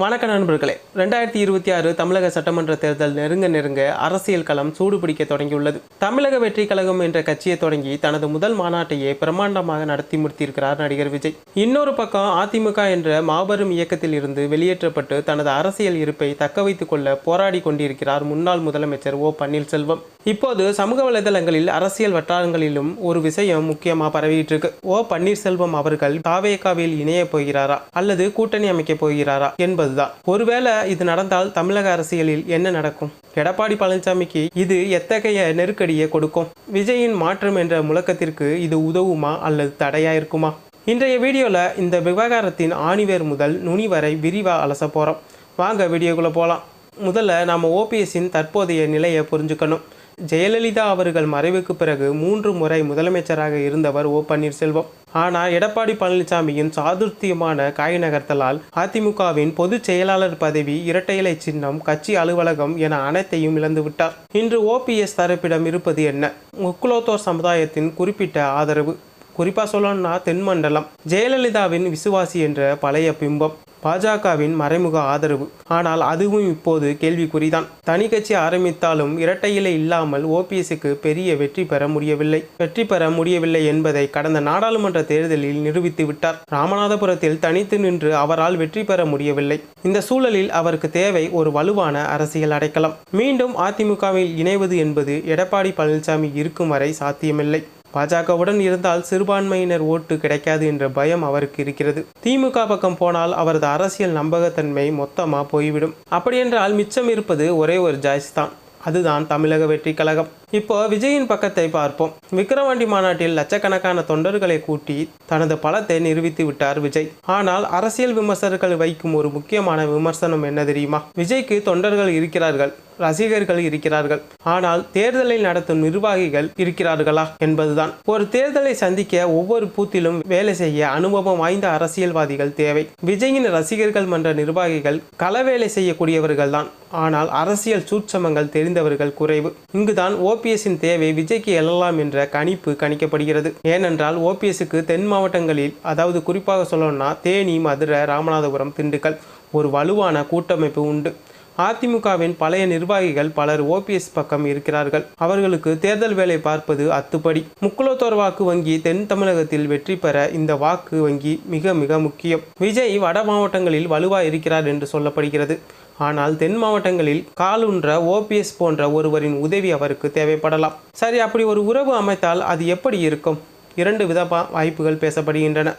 வணக்க நண்பர்களே ரெண்டாயிரத்தி இருபத்தி ஆறு தமிழக சட்டமன்ற தேர்தல் நெருங்க நெருங்க அரசியல் களம் சூடுபிடிக்க தொடங்கியுள்ளது. தமிழக வெற்றி கழகம் என்ற கட்சியை தொடங்கி தனது முதல் மாநாட்டையே பிரம்மாண்டமாக நடத்தி முடித்திருக்கிறார் நடிகர் விஜய். இன்னொரு பக்கம் அதிமுக என்ற மாபெரும் இயக்கத்தில் இருந்து வெளியேற்றப்பட்டு தனது அரசியல் இருப்பை தக்க வைத்துக் கொள்ள போராடி கொண்டிருக்கிறார் முன்னாள் முதலமைச்சர் ஓ பன்னீர்செல்வம். இப்போது சமூக வலைதளங்களில் அரசியல் வட்டாரங்களிலும் ஒரு விஷயம் முக்கியமாக பரவிட்டு இருக்கு ஓ பன்னீர்செல்வம் அவர்கள் தாவேகாவில் இணைய போகிறாரா? அல்லது கூட்டணி அமைக்க போகிறாரா? என்பதுதான். ஒருவேளை இது நடந்தால் தமிழக அரசியலில் என்ன நடக்கும்? எடப்பாடி பழனிசாமிக்கு இது எத்தகைய நெருக்கடியை கொடுக்கும்? விஜயின் மாற்றம் என்ற முழக்கத்திற்கு இது உதவுமா அல்லது தடையா இருக்குமா? இன்றைய வீடியோவில் இந்த விவகாரத்தின் ஆணிவேர் முதல் நுனி வரை விரிவாக அலச போகிறோம் வாங்க வீடியோக்குள்ளே போகலாம் முதல்ல நாம் ஓபிஎஸ்ஸின் தற்போதைய நிலையை புரிஞ்சுக்கணும். ஜெயலலிதா அவர்கள் மறைவுக்கு பிறகு மூன்று முறை முதலமைச்சராக இருந்தவர் ஓ பன்னீர்செல்வம். ஆனால் எடப்பாடி பழனிசாமியின் சாதுர்த்தியமான காய் நகர்த்தலால் அதிமுகவின் பொதுச் செயலாளர் பதவி இரட்டையலை சின்னம் கட்சி அலுவலகம் என அனைத்தையும் இழந்துவிட்டார். இன்று ஓபிஎஸ் தரப்பிடம் இருப்பது என்ன? முக்குலோத்தோர் சமுதாயத்தின் குறிப்பிட்ட ஆதரவு. குறிப்பாக சொல்லணும்னா தென்மண்டலம். ஜெயலலிதாவின் விசுவாசி என்ற பழைய பிம்பம். பாஜகவின் மறைமுக ஆதரவு. ஆனால் அதுவும் இப்போது கேள்விக்குறிதான். தனி கட்சி ஆரம்பித்தாலும் இரட்டை இலை இல்லாமல் ஓபிஎஸ்க்கு பெரிய வெற்றி பெற முடியவில்லை. வெற்றி பெற முடியவில்லை என்பதை கடந்த நாடாளுமன்ற தேர்தலில் நிரூபித்து விட்டார். ராமநாதபுரத்தில் தனித்து நின்று அவரால் வெற்றி பெற முடியவில்லை. இந்த சூழலில் அவருக்கு தேவை ஒரு வலுவான அரசியல் அடைக்கலம். மீண்டும் அதிமுகவில் இணைவது என்பது எடப்பாடி பழனிசாமி இருக்கும் வரை சாத்தியமில்லை. பாஜகவுடன் இருந்தால் சிறுபான்மையினர் ஓட்டு கிடைக்காது என்ற பயம் அவருக்கு இருக்கிறது. திமுக பக்கம் போனால் அவரது அரசியல் நம்பகத்தன்மை மொத்தமாக போய்விடும். அப்படியென்றால் மிச்சம் இருப்பது ஒரே ஒரு ஜாய்ஸ் தான். அதுதான் தமிழக வெற்றி கழகம். இப்போ விஜயின் பக்கத்தை பார்ப்போம். விக்கிரவாண்டி மாநாட்டில் லட்சக்கணக்கான தொண்டர்களை கூட்டி தனது பலத்தை நிரூபித்து விட்டார் விஜய். ஆனால் அரசியல் விமர்சகர்கள் வைக்கும் ஒரு முக்கியமான விமர்சனம் என்ன தெரியுமா? விஜய்க்கு தொண்டர்கள் இருக்கிறார்கள் ரசிகர்கள் இருக்கிறார்கள். ஆனால் தேர்தலை நடத்தும் நிர்வாகிகள் இருக்கிறார்களா என்பதுதான். ஒரு தேர்தலை சந்திக்க ஒவ்வொரு பூத்திலும் வேலை செய்ய அனுபவம் வாய்ந்த அரசியல்வாதிகள் தேவை. விஜயின் ரசிகர்கள் மன்ற நிர்வாகிகள் களவேலை செய்யக்கூடியவர்கள் தான் ஆனால் அரசியல் சூட்சமங்கள் தெரிந்தவர்கள் குறைவு. இங்குதான் ஓபிஎஸ்ஸின் தேவை விஜய்க்கு எழலாம் என்ற கணிப்பு கணிக்கப்படுகிறது. ஏனென்றால் ஓபிஎஸ்க்கு தென் மாவட்டங்களில் அதாவது குறிப்பாக சொல்லணும்னா தேனி மதுரை ராமநாதபுரம் திண்டுக்கல் ஒரு வலுவான கூட்டமைப்பு உண்டு. அதிமுகவின் பழைய நிர்வாகிகள் பலர் ஓபிஎஸ் பக்கம் இருக்கிறார்கள். அவர்களுக்கு தேர்தல் வேலை பார்ப்பது அத்துப்படி. முக்குலத்தோர் வாக்கு வங்கி தென் தமிழகத்தில் வெற்றி பெற இந்த வாக்கு வங்கி மிக மிக முக்கியம். விஜய் வட மாவட்டங்களில் வலுவாக இருக்கிறார் என்று சொல்லப்படுகிறது. ஆனால் தென் மாவட்டங்களில் காலுன்ற ஓபிஎஸ் போன்ற ஒருவரின் உதவி அவருக்கு தேவைப்படலாம். சரி அப்படி ஒரு உறவு அமைத்தால் அது எப்படி இருக்கும்? இரண்டு விதமா வாய்ப்புகள் பேசப்படுகின்றன.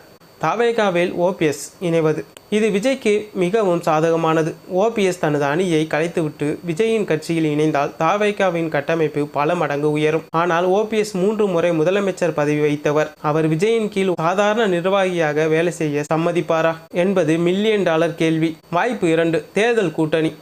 தாவேகாவில் ஓபிஎஸ் இணைவது. இது விஜய்க்கு மிகவும் சாதகமானது. ஓபிஎஸ் தனது அணியை கலைத்துவிட்டு விஜயின் கட்சியில் இணைந்தால் தாவேகாவின் கட்டமைப்பு பல மடங்கு உயரும். ஆனால் ஓபிஎஸ் மூன்று முறை முதலமைச்சர் பதவி வைத்தவர் அவர் விஜயின் கீழ் சாதாரண நிர்வாகியாக வேலை செய்ய சம்மதிப்பாரா? என்பது மில்லியன் டாலர் கேள்வி. வாய்ப்பு இரண்டு. தேர்தல் கூட்டணி.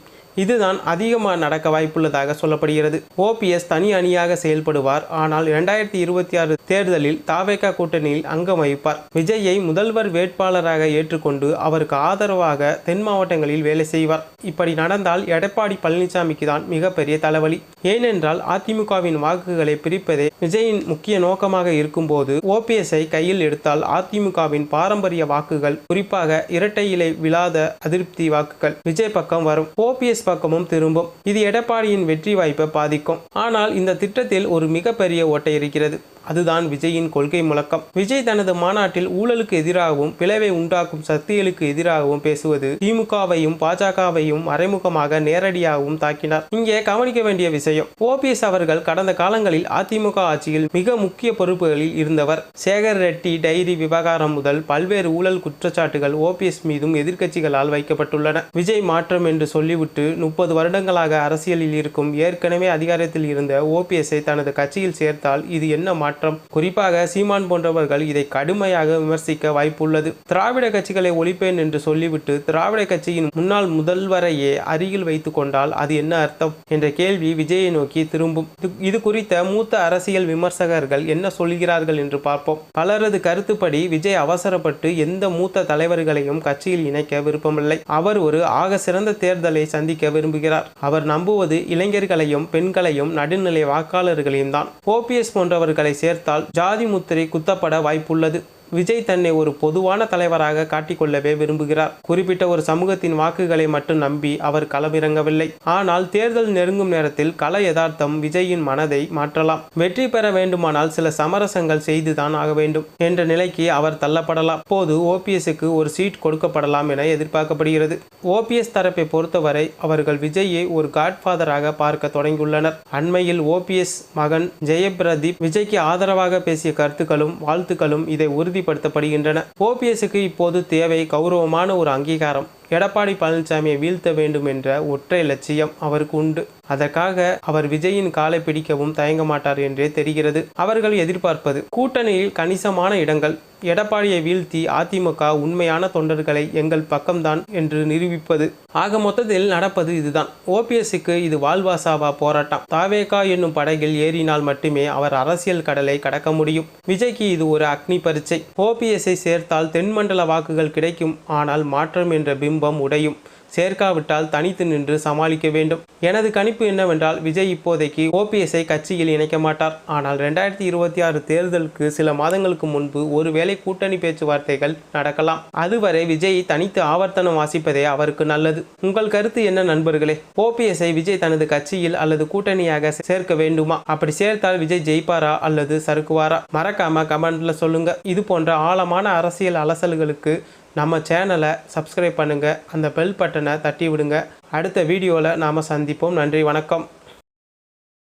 இதுதான் அதிகமாக நடக்க வாய்ப்புள்ளதாக சொல்லப்படுகிறது. ஓபிஎஸ் தனி அணியாக செயல்படுவார். ஆனால் இரண்டாயிரத்தி இருபத்தி ஆறு தேர்தலில் தாவேகா கூட்டணியில் அங்கம் வகிப்பார். விஜயை முதல்வர் வேட்பாளராக ஏற்றுக்கொண்டு அவருக்கு ஆதரவாக தென் மாவட்டங்களில் வேலை செய்வார். இப்படி நடந்தால் எடப்பாடி பழனிசாமிக்கு தான் மிகப்பெரிய தலைவலி. ஏனென்றால் அதிமுகவின் வாக்குகளை பிரிப்பதே விஜயின் முக்கிய நோக்கமாக இருக்கும்போது ஓபிஎஸ்ஐ கையில் எடுத்தால் அதிமுகவின் பாரம்பரிய வாக்குகள் குறிப்பாக இரட்டை இலை விழாத அதிருப்தி வாக்குகள் விஜய் பக்கம் வரும். ஓபிஎஸ் பக்கமும் திரும்பும். இது எடப்பாடியின் வெற்றி வாய்ப்பை பாதிக்கும். ஆனால் இந்த திட்டத்தில் ஒரு மிகப்பெரிய ஓட்டை இருக்கிறது. அதுதான் விஜயின் கொள்கை முழக்கம். விஜய் தனது மாநாட்டில் ஊழலுக்கு எதிராகவும் பிளவை உண்டாக்கும் சக்திகளுக்கு எதிராகவும் பேசுவது திமுகவையும் பாஜகவையும் மறைமுகமாக நேரடியாகவும் தாக்கினார். இங்கே கவனிக்க வேண்டிய விஷயம் ஓபிஎஸ் அவர்கள் கடந்த காலங்களில் அதிமுக ஆட்சியில் மிக முக்கிய பொறுப்புகளில் இருந்தவர். சேகர் ரெட்டி டைரி விவகாரம் முதல் பல்வேறு ஊழல் குற்றச்சாட்டுகள் ஓபிஎஸ் மீதும் எதிர்க்கட்சிகளால் வைக்கப்பட்டுள்ளன. விஜய் மாற்றம் என்று சொல்லிவிட்டு முப்பது வருடங்களாக அரசியலில் இருக்கும் ஏற்கனவே அதிகாரத்தில் இருந்த ஓபிஎஸ்ஐ தனது கட்சியில் சேர்த்தால் இது என்ன மாற்றம்? குறிப்பாக சீமான் போன்றவர்கள் இதை கடுமையாக விமர்சிக்க வாய்ப்புள்ளது. திராவிட கட்சிகளை ஒழிப்பேன் என்று சொல்லிவிட்டு திராவிட கட்சியின் முன்னாள் முதல்வரையே அருகில் வைத்துக் கொண்டால் அது என்ன அர்த்தம்? என்ற கேள்வி விஜயை நோக்கி திரும்பும். இது குறித்த மூத்த அரசியல் விமர்சகர்கள் என்ன சொல்கிறார்கள் என்று பார்ப்போம். பலரது கருத்துப்படி விஜய் அவசரப்பட்டு எந்த மூத்த தலைவர்களையும் கட்சியில் இணைக்க விருப்பமில்லை. அவர் ஒரு ஆக சிறந்த தேர்தலை சந்திக்க விரும்புகிறார். அவர் நம்புவது இளைஞர்களையும் பெண்களையும் நடுநிலை வாக்காளர்களையும் தான். ஓபிஎஸ் போன்றவர்களை சேர்த்தால் ஜாதி முத்திரை குத்தப்பட வாய்ப்புள்ளது. விஜய் தன்னை ஒரு பொதுவான தலைவராக காட்டிக்கொள்ளவே விரும்புகிறார். குறிப்பிட்ட ஒரு சமூகத்தின் வாக்குகளை மட்டும் நம்பி அவர் களமிறங்கவில்லை. ஆனால் தேர்தல் நெருங்கும் நேரத்தில் கள யதார்த்தம் விஜயின் மனதை மாற்றலாம். வெற்றி பெற வேண்டுமானால் சில சமரசங்கள் செய்துதான் ஆக வேண்டும் என்ற நிலைக்கு அவர் தள்ளப்படலாம். போது ஓபிஎஸ்க்கு ஒரு சீட் கொடுக்கப்படலாம் என எதிர்பார்க்கப்படுகிறது. ஓபிஎஸ் தரப்பை பொறுத்தவரை அவர்கள் விஜயை ஒரு காட்ஃபாதராக பார்க்க தொடங்கியுள்ளனர். அண்மையில் ஓபிஎஸ் மகன் ஜெயபிரதீப் விஜய்க்கு ஆதரவாக பேசிய கருத்துக்களும் வாழ்த்துக்களும் இதை உறுதி உறுதிப்படுத்தப்படுகின்றன. ஓபிஎஸ்க்கு இப்போது தேவை கௌரவமான ஒரு அங்கீகாரம். எடப்பாடி பழனிசாமியை வீழ்த்த வேண்டும் என்ற ஒற்றை லட்சியம் அவருக்கு உண்டு. அதற்காக அவர் விஜயின் காலை பிடிக்கவும் தயங்க மாட்டார் என்றே தெரிகிறது. அவர்கள் எதிர்பார்ப்பது கூட்டணியில் கணிசமான இடங்கள். எடப்பாடியை வீழ்த்தி அதிமுக உண்மையான தொண்டர்களை எங்கள் பக்கம்தான் என்று நிரூபிப்பது. ஆக மொத்தத்தில் நடப்பது இதுதான். ஓபிஎஸ்க்கு இது வாழ்வாசாவா போராட்டம். தாவேகா என்னும் படகில் ஏறினால் மட்டுமே அவர் அரசியல் கடலை கடக்க முடியும். விஜய்க்கு இது ஒரு அக்னி பரீட்சை. ஓபிஎஸ்ஐ சேர்த்தால் தென்மண்டல வாக்குகள் கிடைக்கும். ஆனால் மாற்றம் என்ற பிம்பம் உடையும். சேர்க்காவிட்டால் தனித்து நின்று சமாளிக்க வேண்டும். எனது கணிப்பு என்னவென்றால் விஜய் இப்போதைக்கு ஓபிஎஸ்ஐ கட்சியில் இணைக்க மாட்டார். ஆனால் ரெண்டாயிரத்தி இருபத்தி ஆறு தேர்தலுக்கு சில மாதங்களுக்கு முன்பு ஒருவேளை கூட்டணி பேச்சுவார்த்தைகள் நடக்கலாம். அதுவரை விஜய் தனித்து ஆவர்த்தனம் வாசிப்பதே அவருக்கு நல்லது. உங்கள் கருத்து என்ன நண்பர்களே? ஓபிஎஸ்ஐ விஜய் தனது கட்சியில் அல்லது கூட்டணியாக சேர்க்க வேண்டுமா? அப்படி சேர்த்தால் விஜய் ஜெயிப்பாரா அல்லது சறுக்குவாரா? மறக்காம கமெண்ட்ல சொல்லுங்க. இது போன்ற ஆழமான அரசியல் அலசல்களுக்கு நம்ம சேனலை சப்ஸ்கிரைப் பண்ணுங்கள் அந்த பெல் பட்டனை தட்டி விடுங்க அடுத்த வீடியோவில் நாம் சந்திப்போம். நன்றி வணக்கம்.